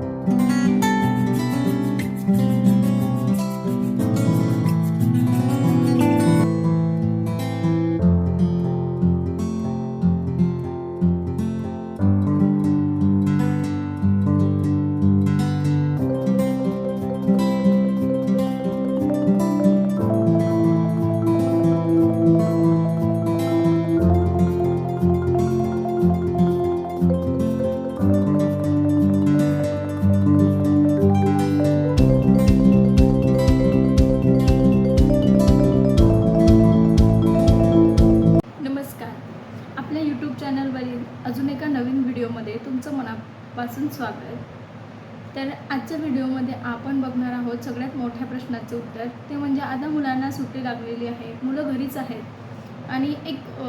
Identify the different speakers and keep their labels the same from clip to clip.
Speaker 1: Thank you. मोठ्या प्रश्नाचं उत्तर. ते म्हणजे आता मुलांना सुट्टी लागलेली आहे. मुलं घरीच आहेत. आणि एक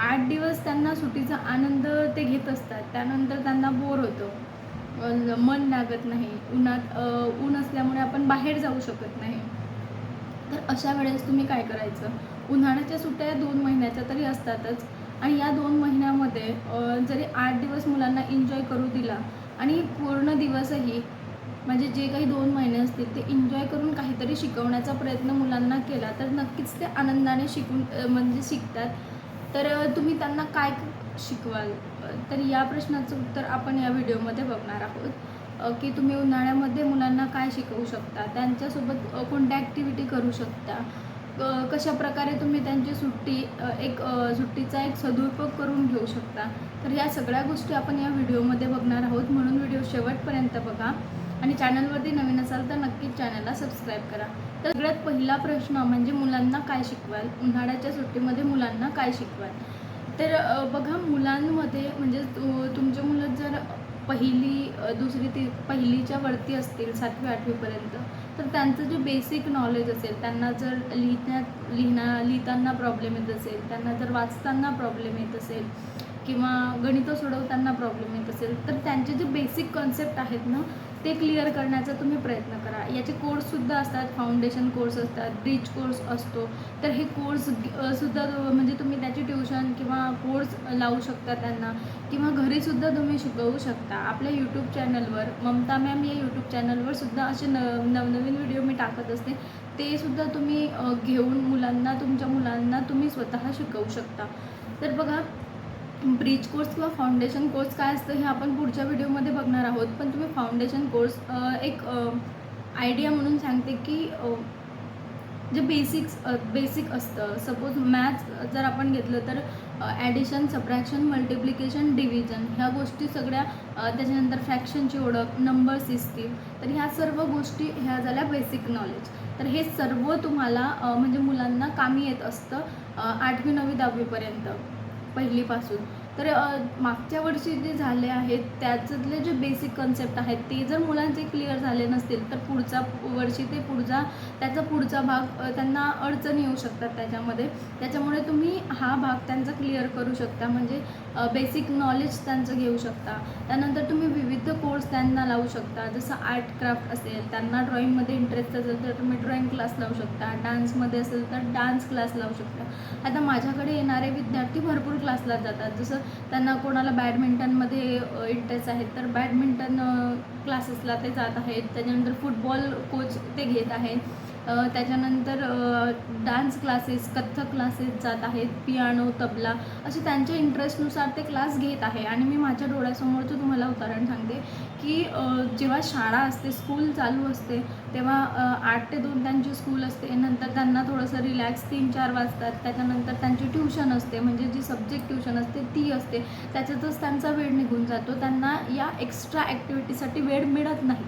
Speaker 1: आठ दिवस त्यांना सुट्टीचा आनंद ते घेत असतात. त्यानंतर त्यांना बोर होतं. मन लागत नाही. उन्हात ऊन असल्यामुळे आपण बाहेर जाऊ शकत नाही. तर अशा वेळेस तुम्ही काय करायचं? उन्हाळ्याच्या सुट्ट्या दोन महिन्याच्या तरी असतातच. आणि या दोन महिन्यामध्ये जरी आठ दिवस मुलांना एन्जॉय करू दिला आणि पूर्ण दिवसही म्हणजे जे काही दोन महिने असतील ते एन्जॉय करून काहीतरी शिकवण्याचा प्रयत्न मुलांना केला तर नक्कीच ते आनंदाने शिकून म्हणजे शिकतात. तर तुम्ही त्यांना काय शिकवाल? तर या प्रश्नाचं उत्तर आपण या व्हिडिओमध्ये बघणार आहोत. की तुम्ही उन्हाळ्यामध्ये मुलांना काय शिकवू शकता? त्यांच्यासोबत कोणत्या ॲक्टिव्हिटी करू शकता? कशा प्रकारे तुम्ही त्यांची सुट्टी एक सुट्टीचा एक सदुपयोग करून घेऊ शकता? तर या सगळ्या गोष्टी आपण या व्हिडिओमध्ये बघणार आहोत. म्हणून व्हिडिओ शेवटपर्यंत बघा. आणि चॅनलवरती नवीन असाल तर नक्कीच चॅनलला सबस्क्राईब करा. तर सगळ्यात पहिला प्रश्न म्हणजे मुलांना काय शिकवाल? उन्हाळ्याच्या सुट्टीमध्ये मुलांना काय शिकवाल? तर बघा मुलांमध्ये म्हणजे तुमचे मुलं जर पहिली दुसरी ती पहिलीच्या वरती असतील सातवी आठवीपर्यंत तर त्यांचं जे बेसिक नॉलेज असेल त्यांना जर लिहिण्यात लिहिण्या लिहिताना प्रॉब्लेम येत असेल त्यांना जर वाचताना प्रॉब्लेम येत असेल किंवा गणितं सोडवताना प्रॉब्लेम येत असेल तर त्यांचे जे बेसिक कॉन्सेप्ट आहेत ना ते क्लिअर करण्याचा तुम्ही प्रयत्न करा. याचे कोर्ससुद्धा असतात फाउंडेशन कोर्स असतात ब्रिज कोर्स असतो. तर हे कोर्स सुद्धा म्हणजे तुम्ही त्याची ट्युशन किंवा कोर्स लावू शकता त्यांना किंवा घरीसुद्धा तुम्ही शिकवू शकता. आपल्या यूट्यूब चॅनलवर ममता मॅम या यूट्यूब चॅनलवर सुद्धा असे न नवनवीन व्हिडिओ मी टाकत असते. ते सुद्धा तुम्ही घेऊन मुलांना तुमच्या मुलांना तुम्ही स्वतः शिकवू शकता. तर बघा ब्रिज कोर्स किंवा फाउंडेशन कोर्स काय असतं हे आपण पुढच्या व्हिडिओमध्ये बघणार आहोत. पण तुम्ही फाउंडेशन कोर्स एक आयडिया म्हणून सांगते की जे बेसिक्स बेसिक असतं. सपोज मॅथ्स जर आपण घेतलं तर ॲडिशन सबट्रॅक्शन मल्टिप्लिकेशन डिव्हिजन ह्या गोष्टी सगळ्या त्याच्यानंतर फ्रॅक्शनची ओळख नंबर सिस्टीम तर ह्या सर्व गोष्टी ह्या झाल्या बेसिक नॉलेज तर हे सर्व तुम्हाला म्हणजे मुलांना कामी येत असतं आठवी नववी दहावीपर्यंत पहिलीपासून. तर मागच्या वर्षी जे झाले आहेत त्याच्यातले जे बेसिक कन्सेप्ट आहेत ते जर मुलांचे क्लिअर झाले नसतील तर पुढचा वर्षी ते पुढचा त्याचा पुढचा भाग त्यांना अडचण येऊ शकतात त्याच्यामध्ये. त्याच्यामुळे तुम्ही हा भाग त्यांचा क्लिअर करू शकता. म्हणजे बेसिक नॉलेज त्यांचं घेऊ शकता. त्यानंतर तुम्ही विविध कोर्स त्यांना लावू शकता. जसं आर्ट क्राफ्ट असेल त्यांना ड्रॉईंगमध्ये इंटरेस्ट असेल तर तुम्ही ड्रॉईंग क्लास लावू शकता. डान्समध्ये असेल तर डान्स क्लास लावू शकता. आता माझ्याकडे येणारे विद्यार्थी भरपूर क्लासला जातात. जसं त्यांना कोणाला बॅडमिंटनमध्ये इंटरेस्ट आहे. तर बॅडमिंटन क्लासेसला ते जात आहेत. त्याच्यानंतर फुटबॉल कोच ते घेत आहेत. त्याच्यानंतर डान्स क्लासेस कथ्थक क्लासेस जात आहेत पियानो तबला असे त्यांच्या इंटरेस्टनुसार ते क्लास घेत आहे. आणि मी माझ्या डोळ्यासमोरचं तुम्हाला उदाहरण सांगते की जेव्हा शाळा असते स्कूल चालू असते तेव्हा आठ ते दोन त्यांची स्कूल असते. नंतर त्यांना थोडंसं रिलॅक्स तीन चार वाजतात. त्याच्यानंतर त्यांची ट्युशन असते म्हणजे जी सब्जेक्ट ट्युशन असते ती असते. त्याच्यातच त्यांचा वेळ निघून जातो. त्यांना या एक्स्ट्रा ॲक्टिव्हिटीसाठी वेळ मिळत नाही.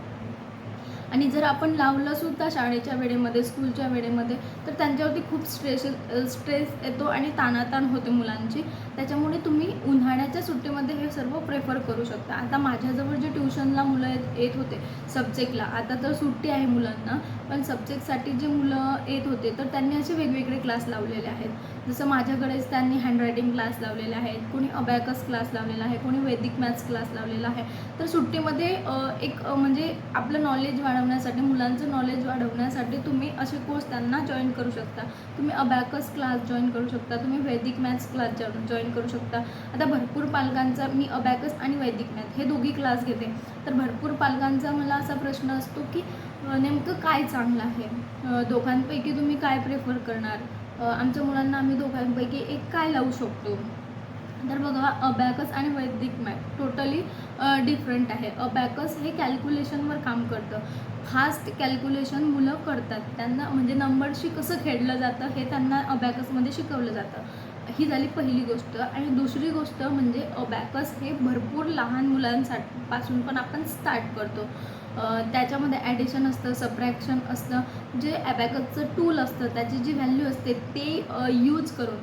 Speaker 1: आणि जर आपण लावलं सुद्धा शाळेच्या वेळेमध्ये स्कूलच्या वेळेमध्ये तर त्यांच्यावरती खूप स्ट्रेस स्ट्रेस येतो आणि ताणाताण होते मुलांची. त्याच्यामुळे तुम्ही उन्हाळ्याच्या सुट्टीमध्ये हे सर्व प्रेफर करू शकता. आता माझ्याजवळ जे ट्युशनला मुलं येत येत होते सब्जेक्टला आता तर सुट्टी आहे मुलांना पण सब्जेक्टसाठी जे मुलं येत होते तर त्यांनी असे वेगवेगळे क्लास लावलेले आहेत. जसं माझ्याकडेच त्यांनी हँडरायटिंग क्लास लावलेले आहेत कोणी अबॅकस क्लास लावलेला आहे कोणी वैदिक मॅथ्स क्लास लावलेला आहे. तर सुट्टीमध्ये एक म्हणजे आपलं नॉलेज वाढ वाढवण्यासाठी मुलांचं नॉलेज वाढवण्यासाठी तुम्ही असे कोर्स त्यांना जॉईन करू शकता. तुम्ही अबॅकस क्लास जॉईन करू शकता तुम्ही वैदिक मॅथ्स क्लास जॉईन करू शकता. आता भरपूर पालकांचा मी अबॅकस आणि वैदिक मॅथ हे दोघी क्लास घेते. तर भरपूर पालकांचा मला असा प्रश्न असतो की नेमकं काय चांगलं आहे? दोघांपैकी तुम्ही काय प्रेफर करणार? आमच्या मुलांना आम्ही दोघांपैकी एक काय लावू शकतो? तर बघा अबॅकस आणि वैदिक मॅथ टोटली डिफरंट आहे. अबॅकस हे कॅल्क्युलेशनवर काम करतं. फास्ट कॅल्क्युलेशन मुलं करतात. त्यांना म्हणजे नंबरशी कसं खेळलं जातं हे त्यांना अबॅकसमध्ये शिकवलं जातं. ही झाली पहिली गोष्ट. आणि दुसरी गोष्ट म्हणजे अबॅकस हे भरपूर लहान मुलांसाठी पासून पण आपण स्टार्ट करतो. त्याच्यामध्ये ॲडिशन असतं सप्रॅक्शन असतं. जे ॲबॅकसचं टूल असतं त्याची जी व्हॅल्यू असते ते यूज करून.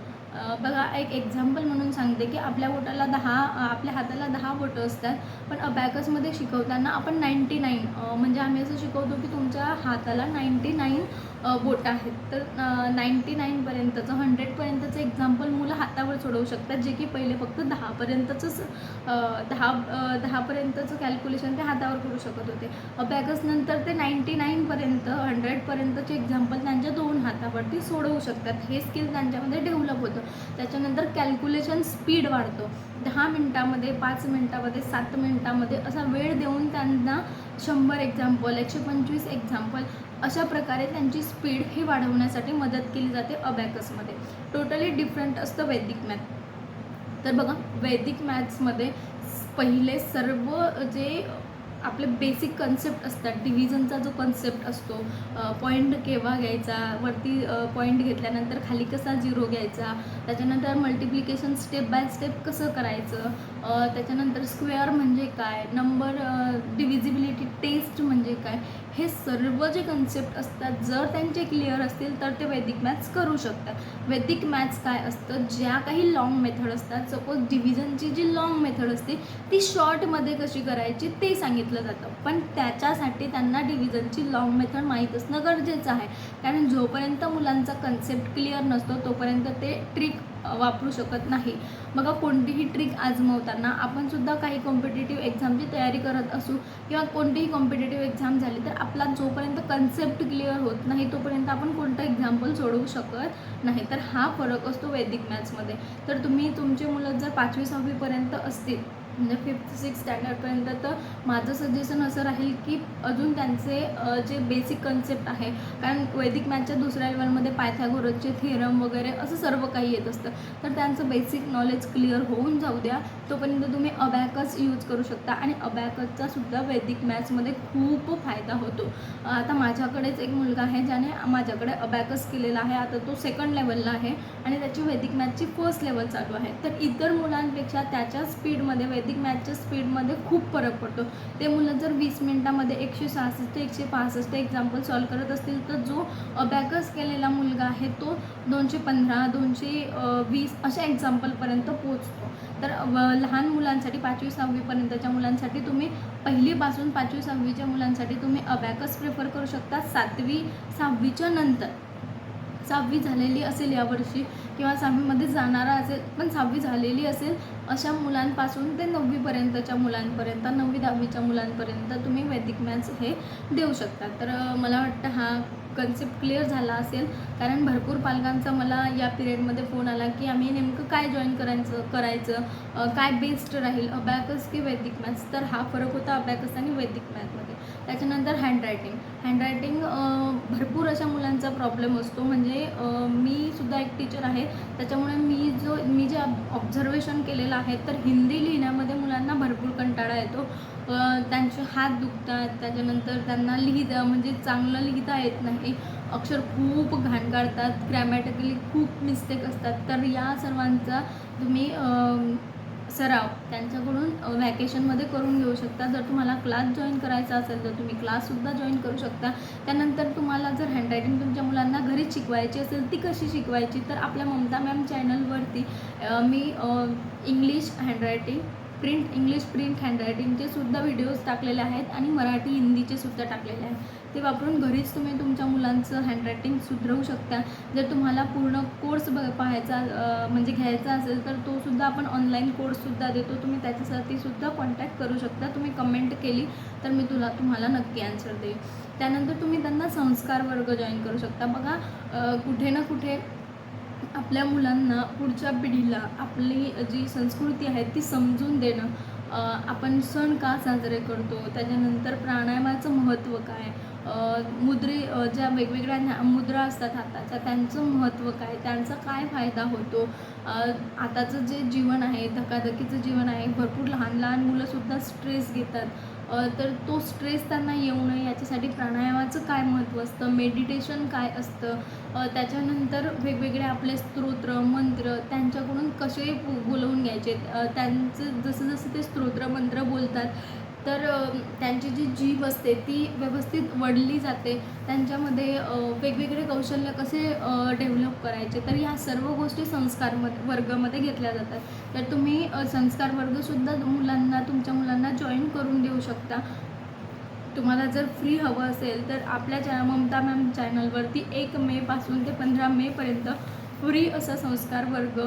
Speaker 1: बघा एक एक्झाम्पल म्हणून सांगते की आपल्या बोटाला दहा आपल्या हाताला दहा बोटं असतात पण अबॅकसमध्ये शिकवताना आपण नाईंटी नाईन म्हणजे आम्ही असं शिकवतो की तुमच्या हाताला नाईंटी नाईन बोट आहेत. तर नाईंटी नाईनपर्यंतचं हंड्रेडपर्यंतचं एक्झाम्पल मुलं हातावर सोडवू शकतात जे की पहिले फक्त दहापर्यंतचंच दहा दहापर्यंतचं कॅल्क्युलेशन ते हातावर करू शकत होते. अभ्यागसनंतर नंतर ते नाईंटी नाईनपर्यंत हंड्रेडपर्यंतचे एक्झाम्पल त्यांच्या दोन हातावरती सोडवू शकतात. हे स्किल त्यांच्यामध्ये डेव्हलप होतं. त्याच्यानंतर कॅल्क्युलेशन स्पीड वाढतो. दहा मिनटामध्ये पाच मिनटामध्ये सात मिनटामध्ये असा वेळ देऊन त्यांना शंभर एक्झाम्पल एकशे पंचवीस एक्झाम्पल अशा प्रकारे त्यांची स्पीड ही वाढवण्यासाठी मदत केली जाते अबॅकसमध्ये. टोटली डिफरंट असतं वैदिक मॅथ तर बघा वैदिक मॅथ्समध्ये पहिले सर्व जे आपले बेसिक कन्सेप्ट असतात डिव्हिजनचा जो कन्सेप्ट असतो पॉईंट केव्हा घ्यायचा वरती पॉईंट घेतल्यानंतर खाली कसा झिरो घ्यायचा त्याच्यानंतर मल्टिप्लिकेशन स्टेप बाय स्टेप कसं करायचं त्याच्यानंतर स्क्वेअर म्हणजे काय नंबर डिव्हिजिबिलिटी टेस्ट म्हणजे काय हे सर्व जे कन्सेप्ट असतात जर त्यांचे क्लिअर असतील तर ते वैदिक मॅथ्स करू शकतात. वैदिक मॅथ्स काय असतं? ज्या काही लॉंग मेथड असतात सपोज डिव्हिजनची जी लॉंग मेथड असते ती शॉर्टमध्ये कशी करायची ते सांगितलं जातं. पण त्याच्यासाठी त्यांना डिव्हिजनची लॉंग मेथड माहीत असणं गरजेचं आहे. कारण जोपर्यंत मुलांचा कन्सेप्ट क्लिअर नसतो तोपर्यंत ते ट्रिक वापरू शकत नाही. बघा कोणतीही ट्रिक आजमवताना आपण सुद्धा काही कॉम्पिटेटिव्ह एक्झामची तयारी करत असू किंवा कोणतीही कॉम्पिटेटिव्ह एक्झाम झाली तर आपला जोपर्यंत कन्सेप्ट क्लिअर होत नाही तोपर्यंत आपण कोणतं एक्झाम्पल सोडवू शकत नाही. तर हा फरक असतो वैदिक मॅथ्समध्ये तर तुम्ही तुमचे मुलं जर पाचवी सहावीपर्यंत असतील म्हणजे फिफ्थ सिक्स स्टँडर्डपर्यंत तर माझं सजेशन असं राहील की अजून त्यांचे जे बेसिक कन्सेप्ट आहे कारण वैदिक मॅथच्या दुसऱ्या लेवलमध्ये पायथागोरसचे थिअरम वगैरे असं सर्व काही येत असतं. तर त्यांचं बेसिक नॉलेज क्लिअर होऊन जाऊ द्या. तोपर्यंत तुम्ही अबॅकस यूज करू शकता आणि अबॅकसचा सुद्धा वैदिक मॅथ्समध्ये खूप फायदा होतो. आता माझ्याकडेच एक मुलगा आहे ज्याने माझ्याकडे अबॅकस केलेला आहे. आता तो सेकंड लेवलला आहे आणि त्याची वैदिक मॅथची फर्स्ट लेवल चालू आहे. तर इतर मुलांपेक्षा त्याच्या स्पीडमध्ये वैदिक मॅथच्या स्पीडमध्ये खूप फरक पडतो. ते मुलं जर वीस मिनटामध्ये एकशे सहासष्ट एकशे पासष्ट एक्झाम्पल सॉल्व करत असतील तर जो अबॅकस केलेला मुलगा आहे तो दोनशे पंधरा दोनशे वीस अशा एक्झाम्पलपर्यंत पोचतो तर लहान मुलांसाठी पाचवी सहावीपर्यंतच्या मुलांसाठी तुम्ही पहिलीपासून पाचवी सहावीच्या मुलांसाठी तुम्ही अबॅकस प्रेफर करू शकता. सातवी सहावीच्या नंतर. सहावी झालेली असेल यावर्षी किंवा सहावीमध्ये जाणारा असेल पण सहावी झालेली असेल अशा मुलांपासून ते नववीपर्यंतच्या मुलांपर्यंत नववी दहावीच्या मुलांपर्यंत तुम्ही वैदिक मॅथ्स हे देऊ शकता. तर मला वाटतं हा कन्सेप्ट क्लिअर झाला असेल. कारण भरपूर पालकांचा मला या पिरियडमध्ये फोन आला की आम्ही नेमकं काय जॉईन करायचं करायचं काय बेस्ट राहील अबॅकस की वैदिक मॅथ्स? तर हा फरक होता अबॅकस आणि वैदिक मॅथमध्ये त्याच्यानंतर हँडरायटिंग हँडरायटिंग भरपूर अशा मुलांचा प्रॉब्लेम असतो. म्हणजे मी सुद्धा एक टीचर आहे. त्याच्यामुळे मी जो मी जे ऑब्झर्वेशन केलेलं आहे तर हिंदी लिहिण्यामध्ये मुलांना भरपूर कंटाळा येतो. त्यांचे हात दुखतात. त्याच्यानंतर त्यांना लिहिता म्हणजे चांगलं लिहिता येत नाही. अक्षर खूप घाण काढतात. ग्रॅमॅटिकली खूप मिस्टेक असतात. तर या सर्वांचा तुम्ही सराव त्यांच्याकडून व्हॅकेशनमध्ये करून घेऊ शकता. जर तुम्हाला क्लास जॉईन करायचा असेल तर तुम्ही क्लाससुद्धा जॉईन करू शकता. त्यानंतर तुम्हाला जर हँडरायटिंग तुमच्या मुलांना घरीच शिकवायची असेल ती कशी शिकवायची? तर आपल्या ममता मॅम चॅनलवरती मी English handwriting print English print हँडरायटिंगचे सुद्धा व्हिडिओज टाकलेले आहेत आणि मराठी हिंदीचे सुद्धा टाकलेले आहेत. ते वापरून घरीच तुम्ही तुमच्या मुलांचं हँडरायटिंग सुधरवू शकता. जर तुम्हाला पूर्ण कोर्स ब पाहायचा म्हणजे घ्यायचा असेल तर तो सुद्धा आपण ऑनलाईन कोर्ससुद्धा देतो. तुम्ही त्याच्यासाठी सुद्धा कॉन्टॅक्ट करू शकता. तुम्ही कमेंट केली तर मी तुला तुम्हाला नक्की आन्सर देईल. त्यानंतर तुम्ही त्यांना संस्कार वर्ग जॉईन करू शकता. बघा कुठे ना कुठे आपल्या मुलांना पुढच्या पिढीला आपली जी संस्कृती आहे ती समजून देणं आपण सण का साजरे करतो? त्याच्यानंतर प्राणायामाचं महत्त्व काय? मुद्रे ज्या वेगवेगळ्या न्या- मुद्रा असतात हाताच्या त्यांचं महत्त्व काय? त्यांचा काय फायदा होतो? आताचं जे जीवन आहे धकाधकीचं जीवन आहे भरपूर लहान लहान मुलंसुद्धा स्ट्रेस घेतात. तर तो स्ट्रेस त्यांना येऊ नये याच्यासाठी प्राणायामाचं काय महत्त्व असतं? मेडिटेशन काय असतं? त्याच्यानंतर वेगवेगळे आपले स्तोत्र मंत्र त्यांच्याकडून कसे बोलवून घ्यायचे? त्यांचं जसं जसं ते स्तोत्र मंत्र बोलतात तर त्यांची जी जीभ असते ती व्यवस्थित वडली जाते. त्यांच्यामध्ये वेगवेगळे कौशल्य कसे डेव्हलप करायचे तर ह्या सर्व गोष्टी संस्कार वर्गामध्ये घेतल्या जातात. तर तुम्ही संस्कार वर्गसुद्धा मुलांना तुमच्या मुलांना जॉईन करून देऊ शकता. तुम्हाला जर फ्री हवं असेल तर आपल्या चॅ ममता मॅम चॅनलवरती एक मेपासून ते पंधरा मेपर्यंत फ्री असा संस्कार वर्ग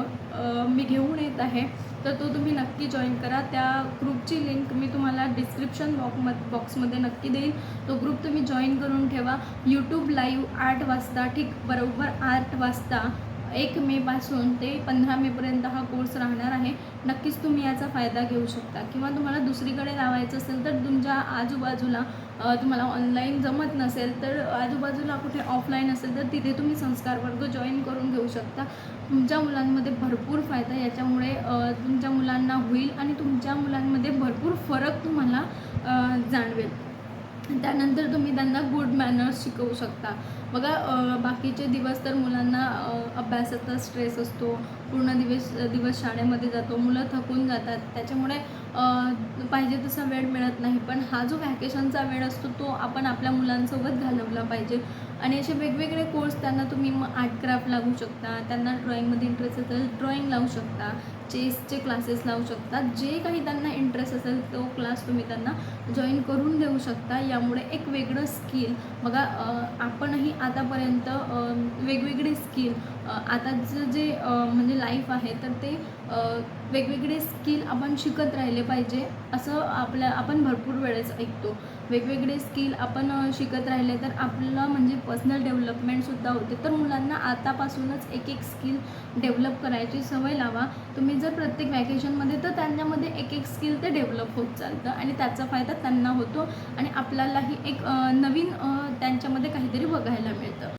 Speaker 1: मी घेऊन येत आहे. तर तो तुम्ही नक्की जॉईन करा. त्या ग्रुपची लिंक मी तुम्हाला डिस्क्रिप्शन बॉक्म बॉक्समध्ये नक्की देईन. तो ग्रुप तुम्ही जॉईन करून ठेवा. यूट्यूब लाईव्ह आठ वाजता ठीक बरोबर आठ वाजता. एक मेपासून ते पंधरा मेपर्यंत हा कोर्स राहणार आहे. नक्कीच तुम्ही याचा फायदा घेऊ शकता. किंवा तुम्हाला दुसरीकडे लावायचं असेल तर तुमच्या आजूबाजूला तुम्हाला ऑनलाईन जमत नसेल तर आजूबाजूला कुठे ऑफलाईन असेल तर तिथे तुम्ही संस्कार वर्ग जॉईन करून घेऊ शकता. तुमच्या मुलांमध्ये भरपूर फायदा याच्यामुळे तुमच्या मुलांना होईल आणि तुमच्या मुलांमध्ये भरपूर फरक तुम्हाला जाणवेल. त्यानंतर तुम्ही त्यांना गुड मॅनर्स शिकवू शकता. बघा बाकीचे दिवस तर मुलांना अभ्यासाचा स्ट्रेस असतो. पूर्ण दिवस दिवस शाळेमध्ये जातो. मुलं थकून जातात. त्याच्यामुळे पाहिजे तसा वेळ मिळत नाही. पण हा जो व्हॅकेशनचा वेळ असतो तो आपण आपल्या मुलांसोबत घालवला पाहिजे. आणि असे वेगवेगळे कोर्स त्यांना तुम्ही मग आर्ट क्राफ्ट लागू शकता. त्यांना ड्रॉईंगमध्ये इंटरेस्ट असेल ड्रॉईंग लावू शकता. चेसचे क्लासेस लावू शकता जे काही त्यांना इंटरेस्ट असेल तो क्लास तुम्ही त्यांना जॉईन करून देऊ शकता. यामुळे एक वेगळं स्किल बघा आपणही आतापर्यंत वेगवेगळे स्किल आताचं जे म्हणजे लाईफ आहे तर ते वेगवेगळे स्किल आपण शिकत राहिले पाहिजे. असं आपल्या आपण भरपूर वेळेस ऐकतो. वेगवेगळे स्किल आपण शिकत राहिले तर आपलं म्हणजे पर्सनल डेव्हलपमेंटसुद्धा होते. तर मुलांना आतापासूनच एक एक स्किल डेव्हलप करायची सवय लावा. तुम्ही जर प्रत्येक वॅकेशनमध्ये तर त्यांच्यामध्ये एक एक स्किल ते डेव्हलप होत चालतं आणि त्याचा फायदा त्यांना होतो आणि आपल्यालाही एक नवीन त्यांच्यामध्ये काहीतरी बघायला मिळतं.